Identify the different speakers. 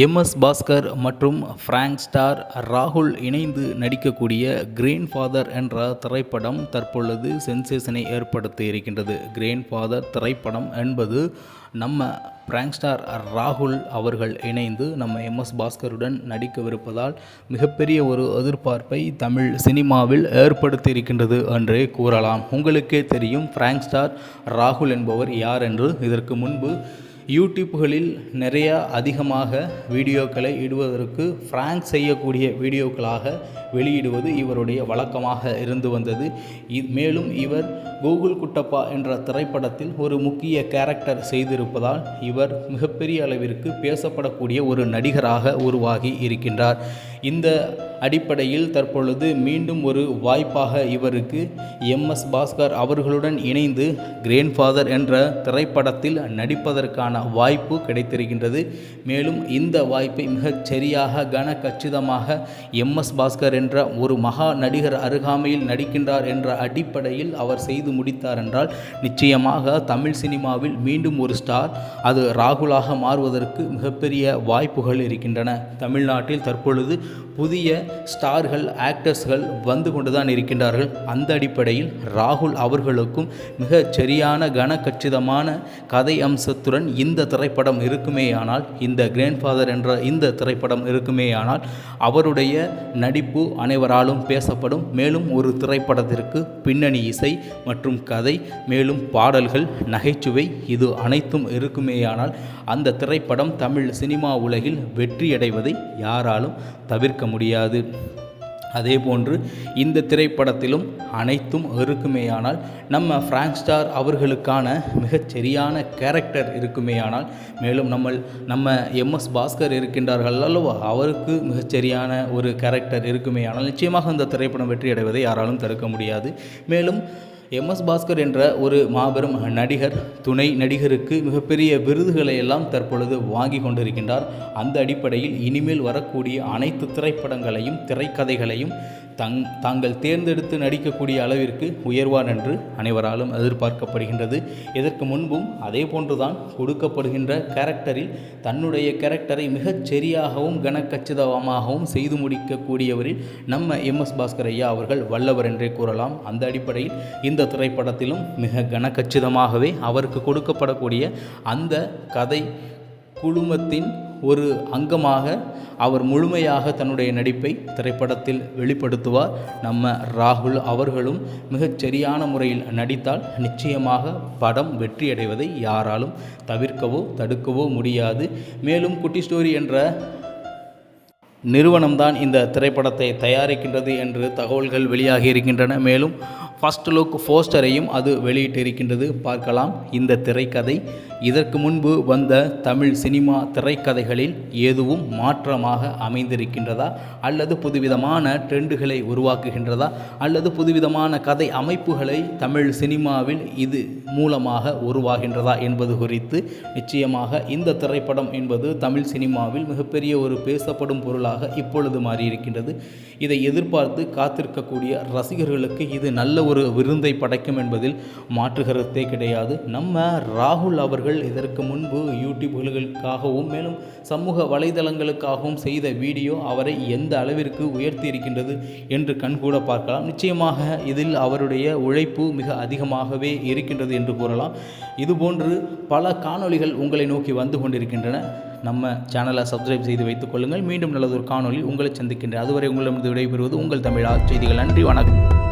Speaker 1: MS Bhaskar மற்றும் Frank star ராகுல் இணைந்து நடிக்கக்கூடிய கிரேன் ஃபாதர் என்ற திரைப்படம் தற்பொழுது சென்சேஷனை ஏற்படுத்தி இருக்கின்றது. கிரேன் ஃபாதர் திரைப்படம் என்பது நம்ம பிராங்க் ஸ்டார் ராகுல் அவர்கள் இணைந்து நம்ம எம்எஸ் பாஸ்கருடன் நடிக்கவிருப்பதால் மிகப்பெரிய ஒரு எதிர்பார்ப்பை தமிழ் சினிமாவில் ஏற்படுத்தி இருக்கின்றது என்றே கூறலாம். உங்களுக்கே தெரியும் பிராங்க் ஸ்டார் ராகுல் என்பவர் யார் என்று? இதற்கு முன்பு யூடியூப்களில் நிறையா அதிகமாக வீடியோக்களை இடுவதற்கு ஃப்ராங்க் செய்யக்கூடிய வீடியோக்களாக வெளியிடுவது இவருடைய வழக்கமாக இருந்து வந்தது. மேலும் இவர் கூகுள் குட்டப்பா என்ற திரைப்படத்தில் ஒரு முக்கிய கேரக்டர் செய்திருப்பதால் இவர் மிகப்பெரிய அளவிற்கு பேசப்படக்கூடிய ஒரு நடிகராக உருவாகி இருக்கின்றார். இந்த அடிப்படையில் தற்பொழுது மீண்டும் ஒரு வாய்ப்பாக இவருக்கு எம்எஸ் பாஸ்கர் அவர்களுடன் இணைந்து கிரேன்ஃபாதர் என்ற திரைப்படத்தில் நடிப்பதற்கான வாய்ப்பு கிடைத்திருக்கின்றது. மேலும் இந்த வாய்ப்பை மிகச் சரியாக கன கச்சிதமாக எம்எஸ் பாஸ்கர் என்ற ஒரு மகா நடிகர் அருகாமையில் நடிக்கின்றார் என்ற அடிப்படையில் அவர் செய்து முடித்தார் என்றால் நிச்சயமாக தமிழ் சினிமாவில் மீண்டும் ஒரு ஸ்டார் அது ராகுலாக மாறுவதற்கு மிகப்பெரிய வாய்ப்புகள் இருக்கின்றன. தமிழ்நாட்டில் தற்பொழுது புதிய ஸ்டார்கள் ஆக்டர்ஸ்கள் வந்து கொண்டுதான் இருக்கின்றார்கள். அந்த அடிப்படையில் ராகுல் அவர்களுக்கும் மிகச் சரியான கனக்கச்சிதமான கதை அம்சத்துடன் இந்த திரைப்படம் இருக்குமேயானால் இந்த கிராண்ட்ஃபாதர் என்ற இந்த திரைப்படம் இருக்குமேயானால் அவருடைய நடிப்பு அனைவராலும் பேசப்படும். மேலும் ஒரு திரைப்படத்திற்கு பின்னணி இசை மற்றும் கதை மேலும் பாடல்கள் நகைச்சுவை இது அனைத்தும் இருக்குமேயானால் அந்த திரைப்படம் தமிழ் சினிமா உலகில் வெற்றியடைவதை யாராலும் தவிர்க்க முடியாது. அதேபோன்று இந்த திரைப்படத்திலும் அனைத்தும் இருக்குமேயானால் நம்ம ஃப்ராங்க் ஸ்டார் அவர்களுக்கான மிகச்சரியான கேரக்டர் இருக்குமேயானால் மேலும் நம்ம நம்ம எம்எஸ் பாஸ்கர் இருக்கின்றார்கள் அல்லவா? அவருக்கு மிகச்சரியான ஒரு கேரக்டர் இருக்குமேயானால் நிச்சயமாக இந்த திரைப்படம் வெற்றி அடைவதை யாராலும் தடுக்க முடியாது. மேலும் எம்எஸ் பாஸ்கர் என்ற ஒரு மாபெரும் நடிகர் துணை நடிகருக்கு மிகப்பெரிய விருதுகளை எல்லாம் தற்பொழுது வாங்கி கொண்டிருக்கின்றார். அந்த அடிப்படையில் இனிமேல் வரக்கூடிய அனைத்து திரைப்படங்களையும் திரைக்கதைகளையும் தங் தாங்கள் தேர்ந்தெடுத்து நடிக்கக்கூடிய அளவிற்கு உயர்வார் என்று அனைவராலும் எதிர்பார்க்கப்படுகின்றது. இதற்கு முன்பும் அதே போன்றுதான் கொடுக்கப்படுகின்ற கேரக்டரில் தன்னுடைய கேரக்டரை மிகச் சரியாகவும் கனக்கச்சிதமாகவும் செய்து முடிக்கக்கூடியவரில் நம்ம எம்எஸ் பாஸ்கர் ஐயா அவர்கள் வல்லவர் என்றே கூறலாம். அந்த அடிப்படையில் இந்த திரைப்படத்திலும் மிக கனக்கச்சிதமாகவே அவருக்கு கொடுக்கப்படக்கூடிய அந்த கதை குழுமத்தின் ஒரு அங்கமாக அவர் முழுமையாக தன்னுடைய நடிப்பை திரைப்படத்தில் வெளிப்படுத்துவார். நம்ம ராகுல் அவர்களும் மிகச் சரியான முறையில் நடித்தால் நிச்சயமாக படம் வெற்றியடைவதை யாராலும் தவிர்க்கவோ தடுக்கவோ முடியாது. மேலும் குட்டி ஸ்டோரி என்ற நிறுவனம்தான் இந்த திரைப்படத்தை தயாரிக்கின்றது என்று தகவல்கள் வெளியாகி இருக்கின்றன. மேலும் ஃபர்ஸ்ட் லுக் போஸ்டரையும் அது வெளியிட்டிருக்கின்றது. பார்க்கலாம். இந்த திரைக்கதை. இதற்கு முன்பு வந்த தமிழ் சினிமா திரைக்கதைகளில் எதுவும் மாற்றமாக அமைந்திருக்கின்றதா? அல்லது புதுவிதமான ட்ரெண்டுகளை உருவாக்குகின்றதா? அல்லது புதுவிதமான கதை அமைப்புகளை தமிழ் சினிமாவில் இது மூலமாக உருவாகின்றதா என்பது குறித்து நிச்சயமாக இந்த திரைப்படம் என்பது தமிழ் சினிமாவில் மிகப்பெரிய ஒரு பேசப்படும் பொருளாக இப்பொழுது மாறியிருக்கின்றது. இதை எதிர்பார்த்து காத்திருக்கக்கூடிய ரசிகர்களுக்கு இது நல்ல ஒரு விருந்தை படைக்கும் என்பதில் மாற்று கருத்தே கிடையாது. நம்ம ராகுல் அவர்கள் இதற்கு முன்பு யூடியூப்களுக்காகவும் மேலும் சமூக வலைதளங்களுக்காகவும் செய்த வீடியோ அவரை எந்த அளவிற்கு உயர்த்தி இருக்கின்றது என்று கண்கூட பார்க்கலாம். நிச்சயமாக இதில் அவருடைய உழைப்பு மிக அதிகமாகவே இருக்கின்றது என்று கூறலாம். இதுபோன்று பல காணொளிகள் உங்களை நோக்கி வந்து கொண்டிருக்கின்றன. நம்ம சேனலை சப்ஸ்கிரைப் செய்து வைத்துக் கொள்ளுங்கள். மீண்டும் நல்லதொரு காணொளி உங்களை சந்திக்கின்றேன். அதுவரை உங்களிடமிருந்து விடைபெறுவது உங்கள் தமிழா செய்திகள். நன்றி வணக்கம்.